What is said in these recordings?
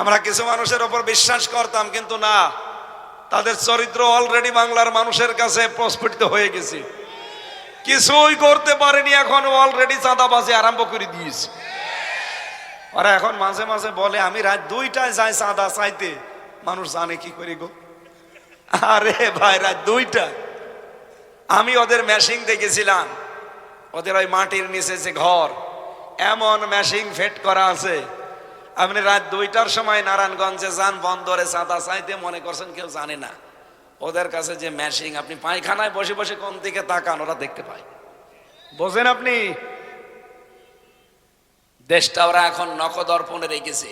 আমরা কিছু মানুষের ওপর বিশ্বাস করতাম, কিন্তু না। তাদের চরিত্র অলরেডি বাংলার মানুষের কাছে প্রস্ফুটিত হয়ে গেছে। কিছুই করতে পারেনি, এখন অলরেডি চাঁদাবাজি আরম্ভ করে দিয়েছে। ওরা এখন মাঝে মাঝে বলে, আমি রাত দুইটায় যাই চাঁদা চাইতে। মানুষ জানে কি করি গো। আরে ভাই, রাত দুইটা। আমি ওদের মেশিং দেখেছিলাম। ওদের ওই মাটির নিচে যে ঘর, এমন মেশিং ফেট করা আছে। আপনি রাত দুইটার সময় নারায়ণগঞ্জে যান, বন্দরে চাঁদা চাইতে মনে করছেন কেউ জানে না। ওদের কাছে যে মেশিং আপনি পায়খানায় বসে বসে কোন দিকে তাকান, ওরা দেখতে পায়। বোঝেন আপনি? দেশটা ওরা এখন নখদর্পণে রেখেছে।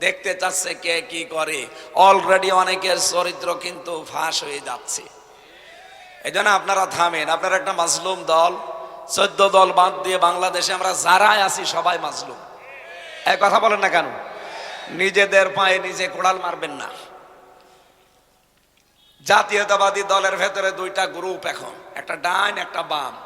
দেখতে চাচ্ছে কে কি করে। অলরেডি অনেকের চরিত্র কিন্তু ফাঁস হয়ে যাচ্ছে। এই জন্য আপনারা থামেন, আপনারা একটা মাজলুম দল, চোদ্দ দল বাদ দিয়ে বাংলাদেশে আমরা যারাই আছি সবাই মাজলুম। এক কথা বলেন না কেন? নিজেদের পায়ে নিজে কোড়াল মারবেন না। জাতীয়তাবাদী দলের ভেতরে দুইটা গ্রুপ এখন। একটা ডান, একটা বাম।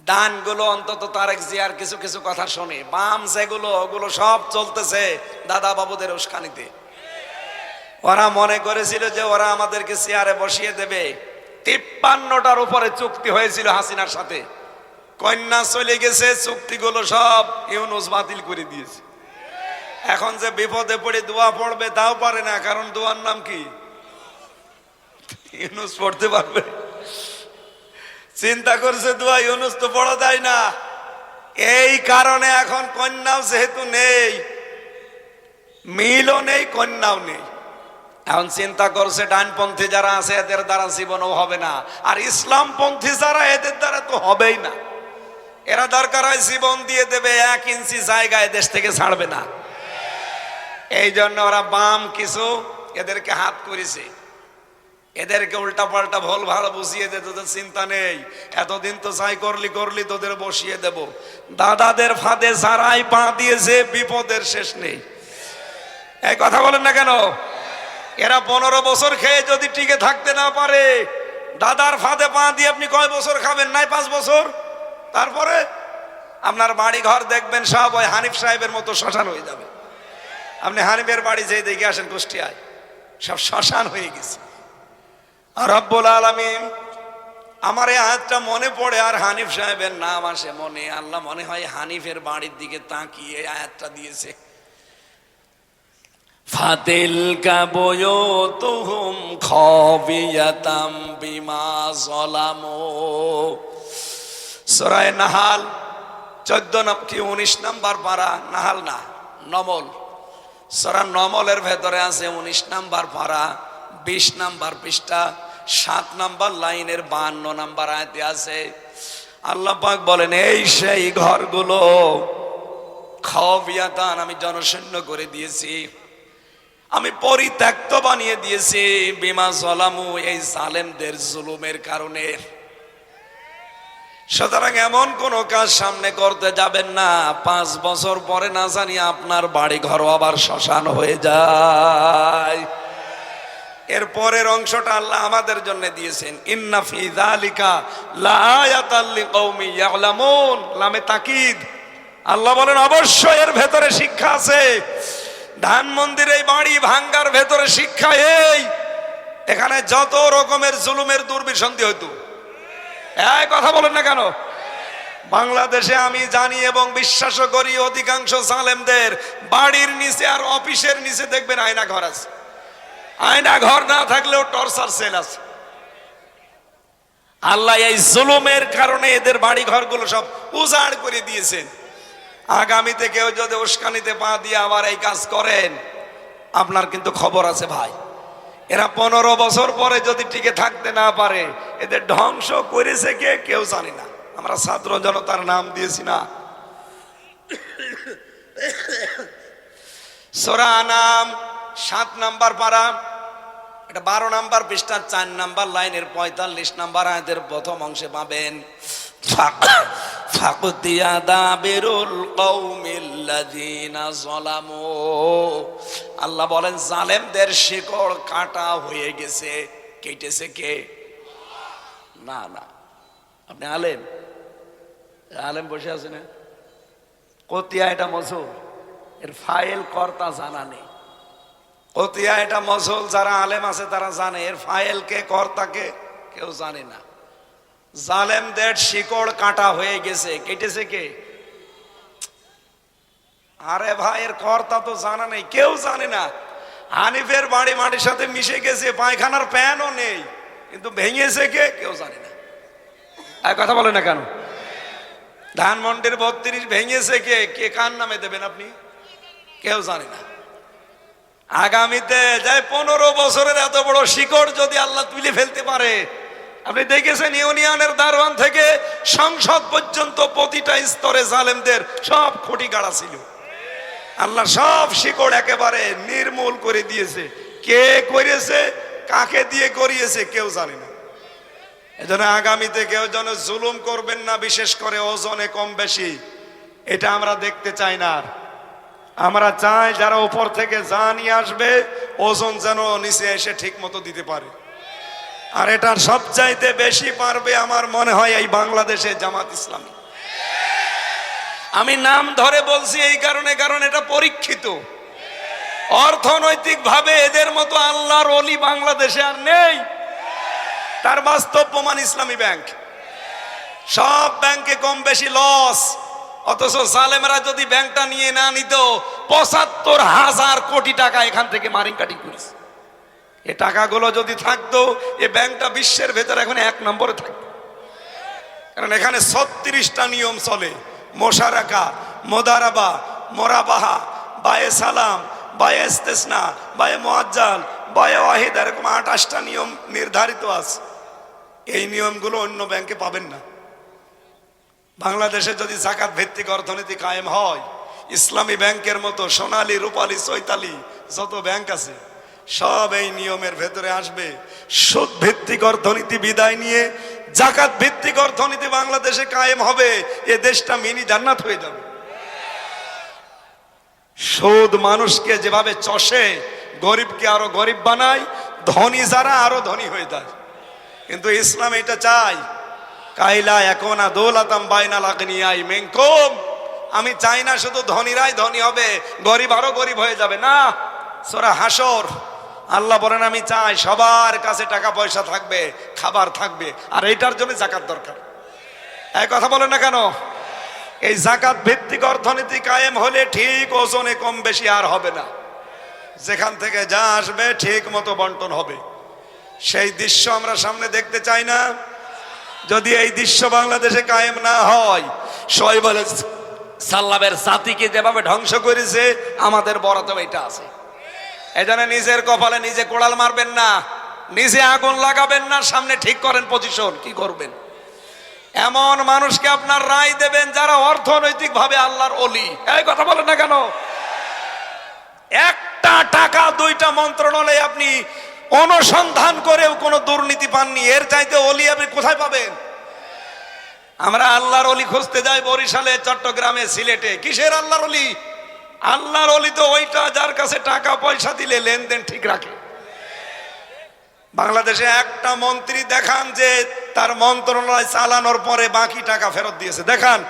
ডানগুলো অন্তত তারেক জিয়ার কিছু কিছু কথা শোনে। বাম যেগুলো, ওগুলো সব চলতেছে দাদা বাবুদের উস্কানিতে। ওরা মনে করেছিল যে ওরা আমাদেরকে চেয়ারে বসিয়ে দেবে। তিপ্পান্নটার উপরে চুক্তি হয়েছিল হাসিনার সাথে। কন্যা চলে গেছে, চুক্তিগুলো সব ইউনুস বাতিল করে দিয়েছে। এখন যে বিপদে পড়ে দোয়া পড়বে, তাও পারে না, কারণ দোয়ার নাম কি? ইউনুস পড়তে পারবে। চিন্তা করছে দোয়া, ইউনুস তো পড়া যায় না। এই কারণে এখন কন্যাও যেহেতু নেই, মিলও নেই, কন্যাও নেই। এখন চিন্তা করছে, ডানপন্থী যারা আছে, এদের দ্বারা জীবনও হবে না। আর ইসলামপন্থী যারা, এদের দ্বারা তো হবেই না। এরা দরকার হয় জীবন দিয়ে দেবে, এক ইঞ্চি জায়গায় দেশ থেকে ছাড়বে না। এই জন্য ওরা বাম কিছু এদেরকে হাত করেছে। এদেরকে উল্টা পাল্টা ভুল ভালো বুঝিয়ে দে, তোদের চিন্তা নেই। এতদিন তো যাই করলি করলি, তোদের বসিয়ে দেব। দাদাদের ফাঁদে সারাই পা দিয়েছে, বিপদের শেষ নেই। এই কথা বলেন না কেন? এরা পনেরো বছর খেয়ে যদি টিকে থাকতে না পারে, দাদার ফাঁদে পা দিয়ে আপনি কয় বছর খাবেন? নাই পাঁচ বছর? তারপরে আপনার বাড়ি ঘর দেখবেন সব ওই হানিফ সাহেবের মতো শ্মশান হয়ে যাবে। আপনি হানিফের বাড়ি যেয়ে দেখে আসেন কুষ্টিয়ায়। সব শ্মশান হয়ে গেছে। আর রব্বুল আলমিন আমার এই আয়াতটা মনে পড়ে আর হানিফ সাহেবের নাম আসে মনে। আল্লাহ মনে হয় হানিফের বাড়ির দিকে তাকিয়ে আয়াতটা দিয়েছে। ফাতিল কাবয়ো তুহুম খবিয়াতাম বিমা জলামো সরায় নাহাল, চোদ্দ কি উনিশ নাম্বার পারা, নাহাল না, নমল। সরা নমলের ভেতরে আছে উনিশ নাম্বার পারা, বিশ নাম্বার পৃষ্ঠা, সাত নাম্বার লাইনের বান্ন নাম্বার আয়তে আছে, আল্লাহ পাক বলেন, এই সেই ঘরগুলো খবিয়াতান আমি জনশূন্য করে দিয়েছি। আমি পরিত্যক্ত বানিয়ে দিয়েছি। বিমা জলামু, এই সালেমদের জুলুমের কারণে। সুতরাং এমন কোন কাজ সামনে করতে যাবেন না। পাঁচ বছর পরে না জানি আপনার বাড়ি ঘর আবার শ্মশান হয়ে যায়। এর পরের অংশটা আল্লাহ আমাদের জন্য দিয়েছেন। ইন্না ফি যালিকা লাআয়াতাল লিকাউমি ইয়ালামুন। লামে তাকিদ। আল্লাহ বলেন, অবশ্যই এর ভেতরে শিক্ষা আছে। ধান মন্দির এই বাড়ি ভাঙ্গার ভেতরে শিক্ষা এই। এখানে যত রকমের জুলুমের দুর্বিসন্ধি হইতো। এই, কথা বলেন না কেন? বাংলাদেশে আমি জানি এবং বিশ্বাসও করি অধিকাংশ সালেমদের বাড়ির নিচে আর অফিসের নিচে দেখবেন আয়না ঘর আছে। আয়না ঘর না থাকলেও টর্চার সেল আছে। আল্লাহ এই জুলুমের কারণে এদের বাড়ি ঘরগুলো সব উজাড় করে দিয়েছেন। আগামীতে কেউ যদি উস্কানিতে পা দিয়ে আবার এই কাজ করেন, আপনার কিন্তু খবর আছে ভাই। এরা পনেরো বছর পরে যদি টিকে থাকতে না পারে, এদের ধ্বংস করেছে কে কেউ জানি না। আমরা ছাত্র জনতার নাম দিয়েছি না। সোরা নাম সাত নাম্বার পারা। এটা বারো নাম্বার পৃষ্ঠার চার নাম্বার লাইনের পঁয়তাল্লিশ নাম্বার আয়দের প্রথম অংশে পাবেন ফাকুতিয়া আল্লাহ বলেন, জালেমদের শিকড় কাটা হয়ে গেছে, কেটেছে কে? না না। আপনি আলেম? আলেম বসে আছেন? কতিয়া এটা মজুর? এর ফাইল কর্তা জানা নেই। কতিয়া এটা মসল যারা আলেম আছে তারা জানে। এর ফাইল কে কর্তাকে কেউ জানে না। জালেমদের শিকড় কাটা হয়ে গেছে। কেটেছে কে? আরে ভাই, এর কর্তা তো জানা নেই, কেউ জানে না। হানিফের বাড়ি মাটির সাথে মিশে গেছে, পায়খানার প্যানও নেই। কিন্তু ভেঙেছে কে? কেউ জানে না। আর কথা বলে না কেন? ধানমন্ডির বত্রিশ ভেঙেছে কে? কে কার নামে দেবেন আপনি? কেউ জানে না। আগামীতে যাই পনেরো বছরের এত বড় শিকড় যদি আল্লাহ তুলে ফেলতে পারে। আপনি দেখেছেন ইউনিয়নের দারোয়ান থেকে সংসদ পর্যন্ত প্রতিটা স্তরে জালেমদের সব খুঁটি গাড়া ছিল। আল্লাহ সব শিকড় একেবারে নির্মূল করে দিয়েছে। কে করেছে, কাকে দিয়ে করিয়েছে কেউ জানে না। এজন্য আগামীতে কেউ যেন জুলুম করবেন না, বিশেষ করে ওজনে কম বেশি। এটা আমরা দেখতে চাই না আর। আমরা চাই যারা উপর থেকে যা নিয়ে আসবে, ওজন যেন নিচে এসে ঠিক মতো দিতে পারে। আর এটার সবচাইতে বেশি পারবে আমার মনে হয় এই বাংলাদেশে জামাত ইসলামী। আমি নাম ধরে বলছি এই কারণে, কারণ এটা পরীক্ষিত। অর্থনৈতিক ভাবে এদের মতো আল্লাহর অলি বাংলাদেশে আর নেই। তার বাস্তব প্রমাণ ইসলামী ব্যাংক। সব ব্যাংকে কম বেশি লস। অথচ সালেমরা যদি ব্যাংকটা নিয়ে না নিত, পঁচাত্তর হাজার কোটি টাকা এখান থেকে মারিং কাটিং করেছে। এ টাকাগুলো যদি থাকতো, এ ব্যাংকটা বিশ্বের ভেতরে এখন এক নম্বরে থাকতো কারণ এখানে ছত্রিশটা নিয়ম চলে। মোশারাকা, মোদারাবা, মোরাবাহা, বায়ে সালাম, বায়ে ইস্তেসনা, বায়ে মোয়াজ্জাল বায়ে ওয়াহিদ, এরকম আঠাশটা নিয়ম নির্ধারিত আছে। এই নিয়মগুলো অন্য ব্যাংকে পাবেন না। বাংলাদেশে যদি জাকাত ভিত্তিক অর্থনীতি কায়েম হয়, ইসলামী ব্যাংকের মতো সোনালী, রূপালী, চৈতালি যত ব্যাংক আছে, সব এই নিয়মের ভেতরে আসবে। সুদ ভিত্তিক অর্থনীতি বিদায় নিয়ে জাকাত ভিত্তিক অর্থনীতি বাংলাদেশে কায়েম হবে, এ দেশটা মিনি জান্নাত হয়ে যাবে। সুদ মানুষকে যেভাবে চষে, গরিবকে আরও গরিব বানায়, ধনী যারা আরও ধনী হয়ে যায়। কিন্তু ইসলাম এটা চাই কাইলা এখন দৌলাতাম বাইনা লাগনিয়াই মেঙ্কম আমি চাই না শুধু ধনীরাই ধনী হবে, গরিব আরও গরিব হয়ে যাবে। না, সোরা হাসর আল্লাহ বলেন, আমি চাই সবার কাছে টাকা পয়সা থাকবে, খাবার থাকবে, আর এইটার জন্য জাকাত দরকার। এই কথা বলেন না কেন? এই জাকাত ভিত্তিক অর্থনীতি কায়েম হলে ঠিক ওজনে কম বেশি আর হবে না। যেখান থেকে যা আসবে, ঠিক মতো বন্টন হবে। সেই দৃশ্য আমরা সামনে দেখতে চাই না। যদি এই দৃশ্য বাংলাদেশে কায়েম না হয় শোয়েব আলাইহিস সাল্লামের সাথীকে যেভাবে ধ্বংস করেছে, আমাদের বরাতেও এটা আছে। এই জন্য নিজের কপালে নিজে কোড়াল মারবেন না, নিজে আগুন লাগাবেন না, সামনে ঠিক করেন পজিশন কি করবেন? এমন মানুষকে আপনার রায় দেবেন যারা অর্থনৈতিক ভাবে আল্লাহর অলি। এই কথা বলেন না কেন? একটা টাকা, দুইটা মন্ত্রণালয়ে আপনি অনুসন্ধান করেও কোনো দুর্নীতি পাননি। এর চাইতে অলি আপনি কোথায় পাবেন? আমরা আল্লাহর অলি খুঁজতে যাই বরিশালে, চট্টগ্রামে, সিলেটে। কিসের আল্লাহর অলি? আল্লাহর অলি তো ওইটা যার কাছে টাকা, পয়সা দিলে লেনদেন ঠিক রাখে। বাংলাদেশে একটা মন্ত্রী দেখান যে তার মন্ত্রণালয় চালানোর পরে বাকি টাকা ফেরত দিয়েছে। দেখান।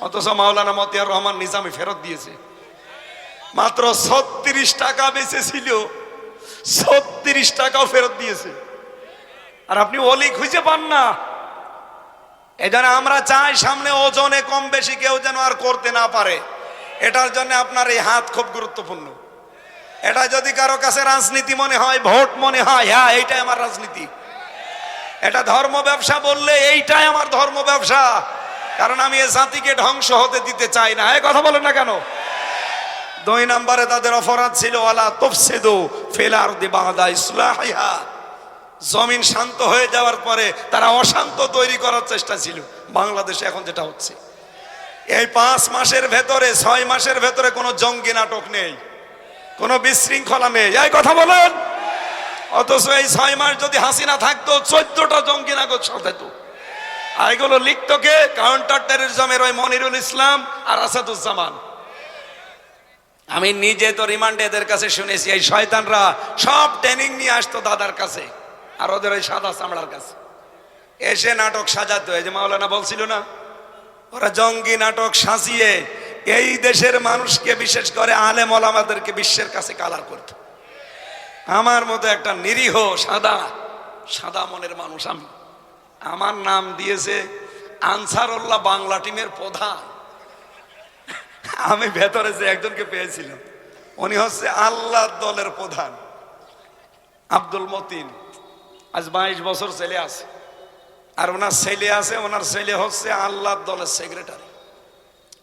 অথচ মাওলানা মতিয়ার রহমান নিজামি ফেরত দিয়েছে। মাত্র ছত্রিশ টাকা বেঁচেছিল। ছত্রিশ টাকাও ফেরত দিয়েছে। আর আপনি অলি খুঁজে পান না। এজন্য আমরা চাই সামনে ওজনে কম বেশি কেউ যেন আর করতে না পারে। এটার জন্য আপনার এই হাত খুব গুরুত্বপূর্ণ। এটা যদি কারও কাছে রাজনীতি মনে হয়, ভোট মনে হয় হ্যাঁ এইটাই আমার রাজনীতি। এটা ধর্ম ব্যবসা বললে এইটাই আমার ধর্ম ব্যবসা। কারণ আমি এ জাতিকে ধ্বংস হতে দিতে চাই না। এই কথা বলেন না কেন? দুই নম্বরে তাদের অপরাধ ছিল, আলা তফসিদু ফেলার দিবাদা ইসলাহিহা। জমিন শান্ত হয়ে যাওয়ার পরে তারা অশান্ত তৈরি করার চেষ্টা ছিল। বাংলাদেশে এখন যেটা হচ্ছে। এই পাঁচ মাসের ভেতরে, ছয় মাসের ভেতরে কোনো জঙ্গি নাটক নেই। কোনো বিশৃঙ্খলা নেই। এই কথা বলেন। অথচ এই ছয় মাস যদি হাসিনা থাকতো, চোদ্দটা জঙ্গি নাটক সাজাইতো আর এগুলো লিখতো কে? কাউন্টার টেরোরিজমের ওই মনিরুল ইসলাম আর আসাদুজ্জামান। আমি নিজে তো রিমান্ডে এদের কাছে শুনেছি, এই শয়তানরা সব ট্রেনিং নিয়ে আসতো দাদার কাছে, আর ওদের ওই সাদা চামড়ার কাছে। এসে নাটক সাজাতো, এই যে মাওলানা বলছিল না, ওরা জঙ্গি নাটক সাজিয়ে এই দেশের মানুষকে, বিশেষ করে আলেম ওলামাদেরকে বিশ্বের কাছে কালার করত। আমার মতো একটা নিরীহ, সাদা সাদা মনের মানুষ আমি। আমার নাম দিয়েছে আনসারুল্লাহ বাংলা টিমের প্রধান। আমি ভেতরে যে একজনকে পেয়েছিলাম, উনি হচ্ছে আল্লাহ দলের প্রধান, আব্দুল মতিন। আজ বাইশ বছর ছেলে আছে। আর ওনার ছেলে আছে, ওনার ছেলে হচ্ছে আল্লাহ দলের সেক্রেটারি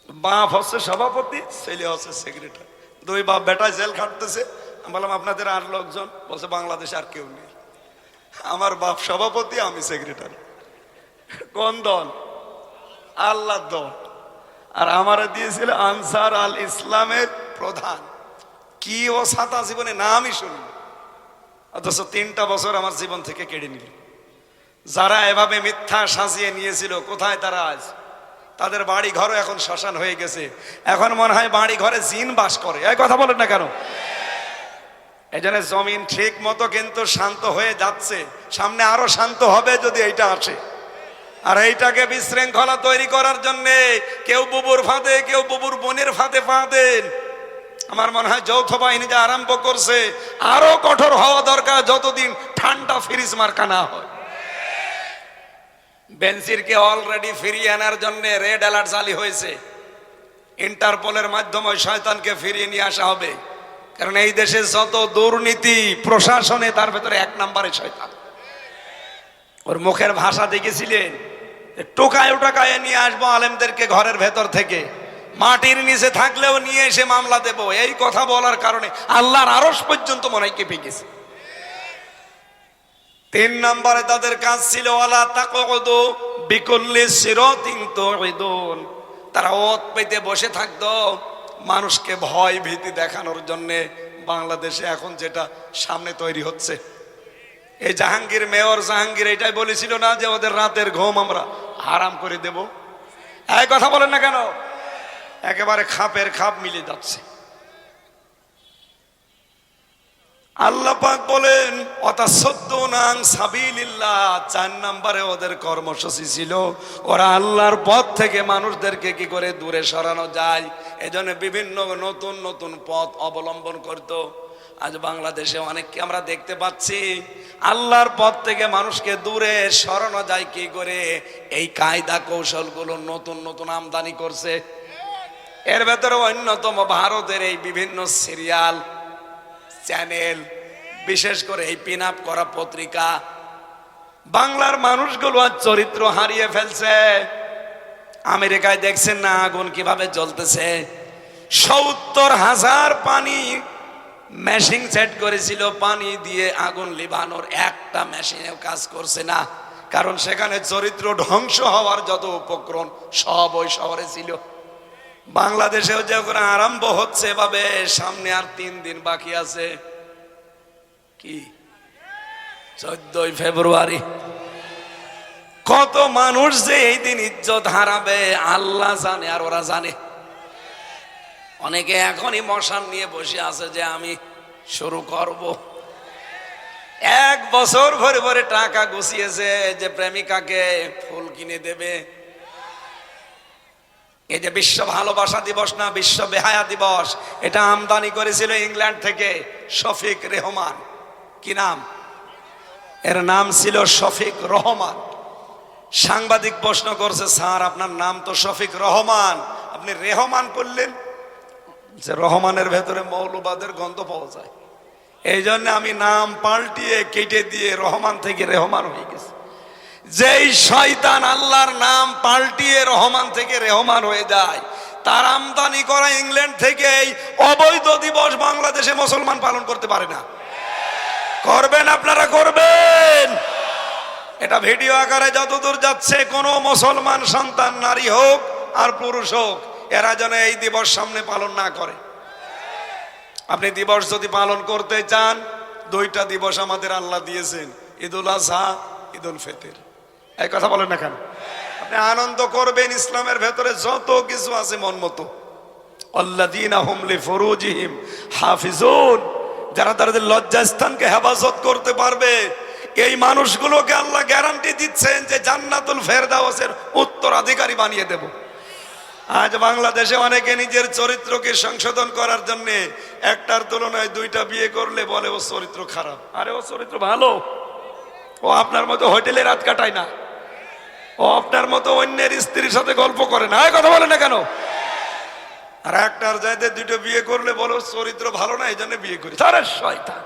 বাপ হচ্ছে সভাপতি, ছেলে হচ্ছে সেক্রেটারি দুই বাপ বেটা জেল খাটতেছে। আমি বললাম, আপনাদের আর লোকজন? বলছে, বাংলাদেশে আর কেউ নেই। আমার বাপ সভাপতি, আমি সেক্রেটারি কোন দল? আল্লাহ দল। আর আমারে দিয়েছিল আনসার আল ইসলামের প্রধান। কি ও সাতা জীবনে নামই শুনি অথচ তিনটা বছর আমার জীবন থেকে কেড়ে নিল। যারা এভাবে মিথ্যা সাজিয়ে নিয়েছিল, কোথায় তারা আজ? তাদের বাড়ি ঘরও এখন শ্মশান হয়ে গেছে। এখন মনে হয় বাড়ি ঘরে জিন বাস করে। এই কথা বলেন না কেন? এই জন্য জমিন ঠিক মতো কিন্তু শান্ত হয়ে যাচ্ছে। সামনে আরও শান্ত হবে যদি এইটা আসে। আর এইটাকে বিশৃঙ্খলা তৈরি করার জন্য কেউ বুবুর ফাঁদে, কেউ বুবুর বোনের ফাঁদে দেন। আমার মনে হয় যৌথ বাহিনী যে আরম্ভ করছে, আরও কঠোর হওয়া দরকার যতদিন ঠান্ডা ফ্রিজ মার্কা না হয়। বেনসিরকে অলরেডি ফিরিয়ে আনার জন্য রেড অ্যালার্ট জারি হয়েছে। ইন্টারপোলের মাধ্যমে শয়তানকে ফিরিয়ে নিয়ে আসা হবে। কারণ এই দেশে যত দুর্নীতি, প্রশাসনে তার ভেতরে এক নম্বরে শয়তান। ওর মুখের ভাষা দেখেছিলেন? টোকায় টোকায় নিয়ে আসব আলেমদেরকে ঘরের ভেতর থেকে। মাটির নিচে থাকলেও নিয়ে এসে মামলা দেব। এই কথা বলার কারণে আল্লাহর আরস পর্যন্ত মনে হয় কেঁপে গেছে তিন নম্বরে তাদের কাজ ছিল, ওয়ালা তাকদু বিকুল্লি সিরাতিন তারা ওত পেতে বসে থাকতো মানুষকে ভয় ভীতি দেখানোর জন্য। বাংলাদেশে এখন যেটা সামনে তৈরি হচ্ছে। এই জাহাঙ্গীর, মেয়র জাহাঙ্গীর এটাই বলেছিল না যে ওদের রাতের ঘুম আমরা হারাম করে দেব। এই কথা বলেন না কেন? একেবারে খাপের খাপ মিলে যাচ্ছে। আল্লাহ পাক বলেন অতা সদ্য নাং সাবিলিল্লাহ। চার নম্বরে ওদের কর্মসূচি ছিল, ওরা আল্লাহর পথ থেকে মানুষদেরকে কি করে দূরে সরানো যায়? এজন্য বিভিন্ন নতুন নতুন পথ অবলম্বন করত। আজ বাংলাদেশে অনেককে আমরা দেখতে পাচ্ছি, আল্লাহর পথ থেকে মানুষকে দূরে সরানো যায় কি করে? এই কায়দা কৌশলগুলো নতুন নতুন আমদানি করছে। এর ভেতরে অন্যতম ভারতের এই বিভিন্ন সিরিয়াল, চ্যানেল, বিশেষ করে এই পিন আপ করা পত্রিকা, বাংলার মানুষগুলো আর চরিত্র হারিয়ে ফেলছে। আমেরিকায় দেখছেন না আগুন কীভাবে জ্বলতেছে? সত্তর হাজার পানি মেশিন সেট করেছিল, পানি দিয়ে আগুন লিভানোর একটা মেশিনেও কাজ করছে না। কারণ সেখানে চরিত্র ধ্বংস হওয়ার যত উপক্রম সব ওই শহরে ছিল। বাংলাদেশেও যখন আরম্ভ হচ্ছে এভাবে, সামনে আর তিন দিন বাকি আছে। কি? চোদ্দই ফেব্রুয়ারি। কত মানুষ যে এই দিন ইজ্জত হারাবে, আল্লাহ জানে আর ওরা জানে। অনেকে এখনই মশান নিয়ে বসে আছে যে আমি শুরু করব। এক বছর ভরে ভরে টাকা গুছিয়েছে যে প্রেমিকাকে ফুল কিনে দেবে। এই যে বিশ্ব ভালোবাসা দিবস না, বিশ্ব বেহায়া দিবস, এটা আমদানি করেছিল ইংল্যান্ড থেকে শফিক রেহমান। কি নাম? এর নাম ছিল শফিক রহমান। সাংবাদিক প্রশ্ন করছে, স্যার, আপনার নাম তো শফিক রহমান। আপনি রেহমান করলেন? যে রহমানের ভেতরে মৌলবাদের গন্ধ পাওয়া যায়। এই জন্য আমি নাম পাল্টিয়ে, কেটে দিয়ে রহমান থেকে রেহমান হয়ে গেছে। যেই শয়তান আল্লাহর নাম পাল্টিয়ে রহমান থেকে রেহমান হয়ে যায়, তার আমদানি করা ইংল্যান্ড থেকে এই অবৈধ দিবস বাংলাদেশে মুসলমান পালন করতে পারে না। করবেন আপনারা, করবেন। এটা ভিডিও আকারে যতদূর যাচ্ছে, কোনো মুসলমান সন্তান, নারী হোক আর পুরুষ হোক এরা যেন এই দিবস সামনে পালন না করে। আপনি দিবস যদি পালন করতে চান, দুইটা দিবস আমাদের আল্লাহ দিয়েছেন, ঈদুল আজহা, ঈদুল ফেতের। এই কথা বলেন না কেন? আপনি আনন্দ করবেন ইসলামের ভেতরে যত কিছু আছে মন মতো। ফরুজিহিম হাফিজুন। যারা তাদের লজ্জাস্থানকে হেফাজত করতে পারবে, এই মানুষগুলোকে আল্লাহ গ্যারান্টি দিচ্ছেন যে জান্নাতুল ফেরদাউসের উত্তরাধিকারী বানিয়ে দেব। আজ বাংলাদেশে অনেকে নিজের চরিত্রকে সংশোধন করার জন্য একটার তুলনায় দুইটা বিয়ে করলে বলে ও চরিত্র খারাপ। আরে ও চরিত্র ভালো। ও আপনার মতো হোটেলে রাত কাটায় না। ও আপনার মতো অন্যের স্ত্রীর সাথে গল্প করে না। কথা বলে না কেন? আর একটার যাইতে দুটো বিয়ে করলে বলো চরিত্র ভালো না এই জন্য বিয়ে করি। তারা শয়তান।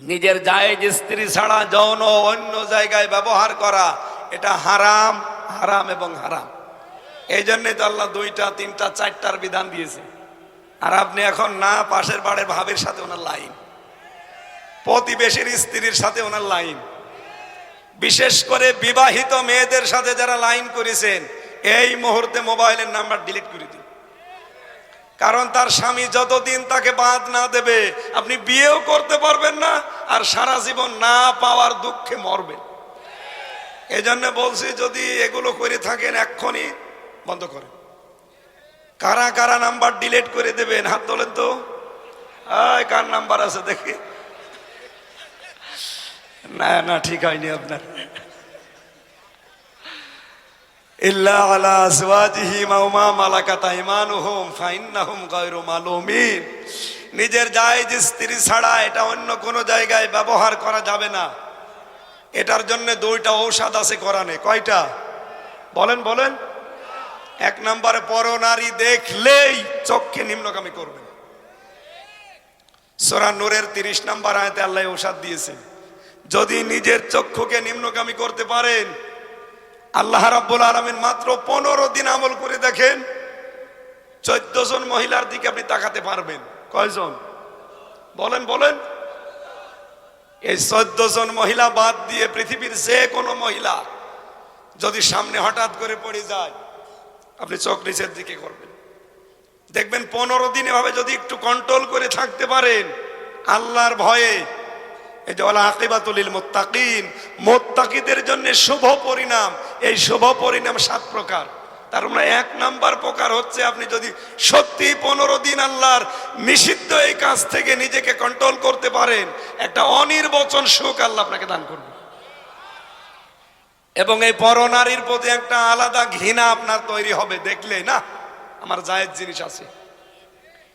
নিজের জায়েজ স্ত্রী ছাড়া যৌন অন্য জায়গায় ব্যবহার করা এটা হারাম হারাম এবং হারাম। এই জন্যই তো আল্লাহ দুইটা, তিনটা, চারটার বিধান দিয়েছে। আর আপনি এখন না, পাশের বাড়ির ভাবের সাথে ওনার লাইন। প্রতিবেশীর স্ত্রীর সাথে ওনার লাইন। বিশেষ করে বিবাহিত মেয়েদের সাথে যারা লাইন করেছেন, এই মুহূর্তে মোবাইলের নাম্বার ডিলিট করে দিন। কারণ তার স্বামী যতদিন তাকে বাদ না দেবে, আপনি বিয়েও করতে পারবেন না, আর সারা জীবন না পাওয়ার দুঃখে মরবেন। এই জন্য বলছি, যদি এগুলো করে থাকেন এক্ষুনি বন্ধ করেন। কারা কারা নাম্বার ডিলিট করে দেবেন? হাত তোলেন তো। কার নাম্বার আছে দেখি। না না, ঠিক হয়নি আপনার। নিজের জায়েজ স্ত্রী ছাড়া এটা অন্য কোনো জায়গায় ব্যবহার করা যাবে না। এটার জন্য দুইটা ঔষধ আছে কোরআনে। কয়টা? বলেন বলেন। এক নম্বরে পরনারী দেখলেই চোখকে নিম্নগামী করবেন সোরা নূরের তিরিশ নম্বর আয়তে আল্লাহ ওষাদ দিয়েছে। যদি নিজের চক্ষুকে নিম্নগামী করতে পারেন, আল্লাহ রাব্বুল আলমিন মাত্র পনেরো দিন আমল করে দেখেন, চোদ্দ জন মহিলার দিকে আপনি তাকাতে পারবেন। কয়জন? বলেন বলেন। এই চোদ্দ জন মহিলা বাদ দিয়ে পৃথিবীর যে কোনো মহিলা যদি সামনে হঠাৎ করে পড়ে যায় আপনি চোখ নিচের দিকে করবেন। দেখবেন পনেরো দিন এভাবে যদি একটু কন্ট্রোল করে থাকতে পারেন, আল্লাহর ভয়ে। এই যে ওলা আকিবাতুলিল মোত্তাকিন, মোত্তাকিদের জন্য শুভ পরিণাম। এই শুভ পরিণাম সাত প্রকার। তার মানে এক নাম্বার প্রকার হচ্ছে আপনি যদি সত্যি পনেরো দিন আল্লাহর নিষিদ্ধ এই কাজ থেকে নিজেকে কন্ট্রোল করতে পারেন, একটা অনির্বচন সুখ আল্লাহ আপনাকে দান করবে। এবং এই পরনারীর প্রতি একটা আলাদা ঘৃণা আপনার তৈরি হবে, দেখলে না? আমার জায়েজ জিনিস আছে।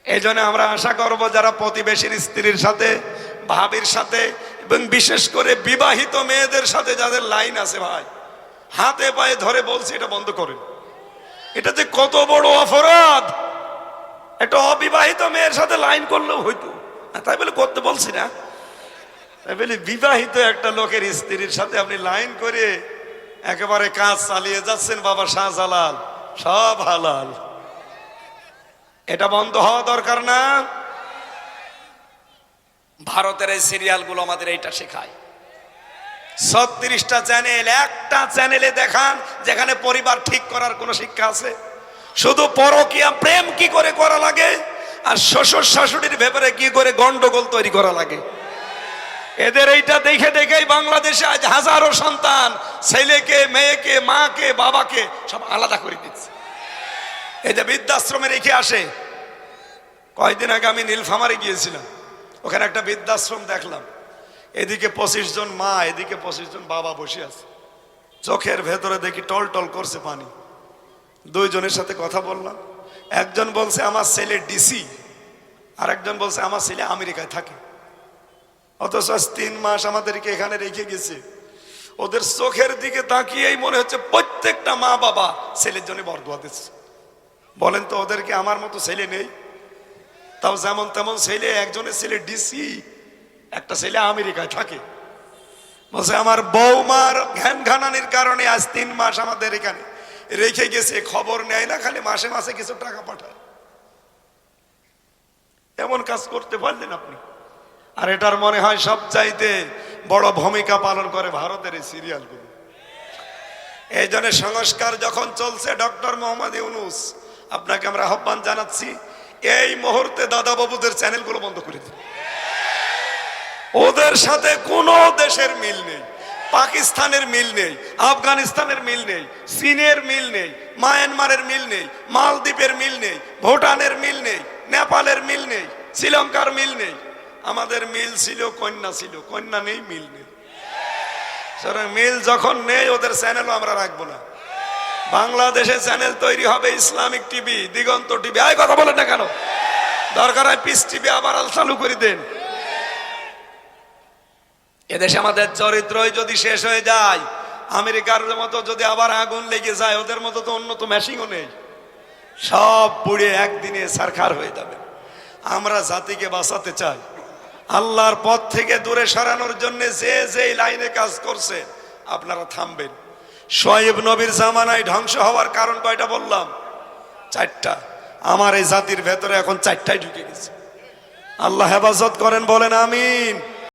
এই আমরা আশা করব যারা প্রতিবেশীর স্ত্রীর সাথে, ভাবির সাথে এবং বিশেষ করে বিবাহিত মেয়েদের সাথে যাদের লাইন আছে ভাই, হাতে পায়ে ধরে বলছি, এটা বন্ধ করেন। এটা যে কত বড় অপরাধ! একটা অবিবাহিত মেয়ের সাথে লাইন করলেও হইতো। তাই বলে করতে বলছি না। তাই বলে, বিবাহিত একটা লোকের স্ত্রীর সাথে আপনি লাইন করে একেবারে কাজ চালিয়ে যাচ্ছেন বাবা শাহজালাল, সব হালাল। এটা বন্ধ হওয়া দরকার না। ভারতের এই সিরিয়ালগুলো আমাদের এইটা শেখায়। ছত্রিশটা চ্যানেল, একটা চ্যানেলে দেখান যেখানে পরিবার ঠিক করার কোনো শিক্ষা আছে। শুধু পরকিয়া প্রেম কি করে করা লাগে? আর শ্বশুর শাশুড়ির ব্যাপারে কি করে গন্ডগোল তৈরি করা লাগে? এদের এইটা দেখে দেখেই বাংলাদেশে আজ হাজারো সন্তান, ছেলেকে, মেয়েকে, মাকে, বাবাকে সব আলাদা করে দিচ্ছে। এই যে বৃদ্ধাশ্রমে রেখে আসে কয়েকদিন আগে আমি নীলফামারে গিয়েছিলাম, ওখানে একটা বৃদ্ধাশ্রম দেখলাম। এদিকে পঁচিশ জন মা, এদিকে পঁচিশ জন বাবা বসে আছে। চোখের ভেতরে দেখি টল টল করছে পানি। দুইজনের সাথে কথা বললাম। একজন বলছে, আমার ছেলে ডিসি। আর একজন বলছে, আমার ছেলে আমেরিকায় থাকে। অথচ তিন মাস আমাদেরকে এখানে রেখে গেছে। ওদের চোখের দিকে তাকিয়েই মনে হচ্ছে প্রত্যেকটা মা বাবা ছেলের জন্য বরদোয়া দিচ্ছে। বলেন তো, ওদেরকে আমার মতো ছেলে নেই? তাও যেমন তেমন ছেলে, একজনের ছেলে ডিসি একটা ছেলে আমেরিকায় থাকে। বলছে, আমার বৌমার ঘ্যান ঘানানির কারণে আজ তিন মাস আমাদের এখানে রেখে গেছে, খবর নেয় না, খালি মাসে মাসে কিছু টাকা পাঠায়। এমন কাজ করতে পারলেন আপনি? আর এটার মনে হয় সব চাইতে বড় ভূমিকা পালন করে ভারতের এই সিরিয়ালগুলো। এই জন্য সংস্কার যখন চলছে, ডক্টর মোহাম্মদ ইউনুস, আপনাকে আমরা আহ্বান জানাচ্ছি, এই মুহূর্তে দাদা বাবুদের চ্যানেলগুলো বন্ধ করে দিন। ওদের সাথে কোনো দেশের মিল নেই, পাকিস্তানের মিল নেই, আফগানিস্তানের মিল নেই, চীনের মিল নেই, মায়ানমারের মিল নেই, মালদ্বীপের মিল নেই, ভুটানের মিল নেই, নেপালের মিল নেই, শ্রীলঙ্কার মিল নেই। আমাদের মিল ছিল, কন্যা ছিল। কন্যা নেই, মিল নেই। সুতরাং মিল যখন নেই, ওদের চ্যানেলও আমরা রাখব না। বাংলাদেশে চ্যানেল তৈরি হবে ইসলামিক টিভি, দিগন্ত টিভি। আয়, কথা বলেন না কেন? দরকার হয় পিস টিভি আবার চালু করে দেন। এদেশে আমাদের চরিত্রই যদি শেষ হয়ে যায়, আমেরিকার মতো যদি আবার আগুন লেগে যায়, ওদের মতো তো অন্য তো মেশিনও নেই। সব পুড়ে একদিনে সারখার হয়ে যাবে। আমরা জাতিকে বাঁচাতে চাই। আল্লাহর পথ থেকে দূরে সরানোর জন্য যে যে লাইনে কাজ করছে, আপনারা থামবেন। শোয়েব নবীর জামানায় ধ্বংস হওয়ার কারণ কয়টা বললাম? চারটা। আমার এই জাতির ভেতরে এখন চারটাই ঢুকে গেছে। আল্লাহ হেফাজত করেন, বলেন, আমিন।